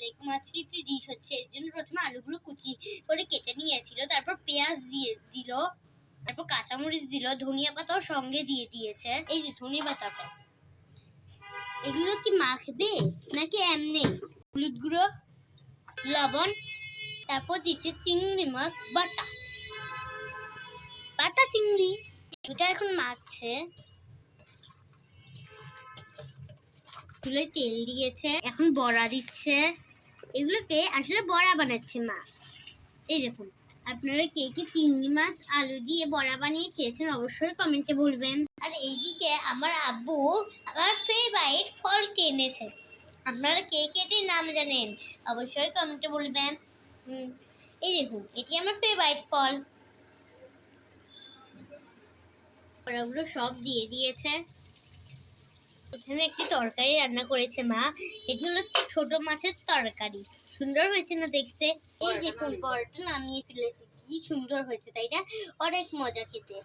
অনেক মাছটি ডিশ হচ্ছে। এর জন্য প্রথমে আলুগুলো কুচি করে কেটে নিয়েছিল, তারপর পেঁয়াজ দিয়ে দিল, তারপর কাঁচামরিচ দিল, ধনিয়া পাতাও সঙ্গে দিয়ে দিয়েছে। এই যে ধনিয়া পাতাটা এগুলো কি মাখবে নাকি এমনি? হলুদ গুঁড়ো, লবণ, তারপর দিচ্ছে চিংড়ি মাছ, বাটা। বাটা চিংড়ি। ওটা এখন মাখছে। তেল দিয়েছে। এখন বড়া দিচ্ছে। এগুলোকে আসলে বড়া বানাচ্ছে মা। এই দেখুন, আপনারা কে কে চিংড়ি মাছ, আলু দিয়ে বড়া বানিয়ে খেয়েছেন অবশ্যই কমেন্টে বলবেন। আর এইদিকে আমার আব্বু আমার ফেভারিট ফল কিনেছে আপনারা কে কে এটির নাম জানেন? অবশ্যই কমেন্টে বলবেন। এই দেখুন, এটি আমার ফেভারিট ফল। ওগুলো সব দিয়ে দিয়েছে। এখানে একটি তরকারি রান্না করেছে মা। এটি হলো ছোট মাছের তরকারি। সুন্দর হয়েছে না দেখতে? এই দেখুন, পরোটা নামিয়ে ফেলেছে। কি সুন্দর হয়েছে, তাই না? অনেক মজা খেতে।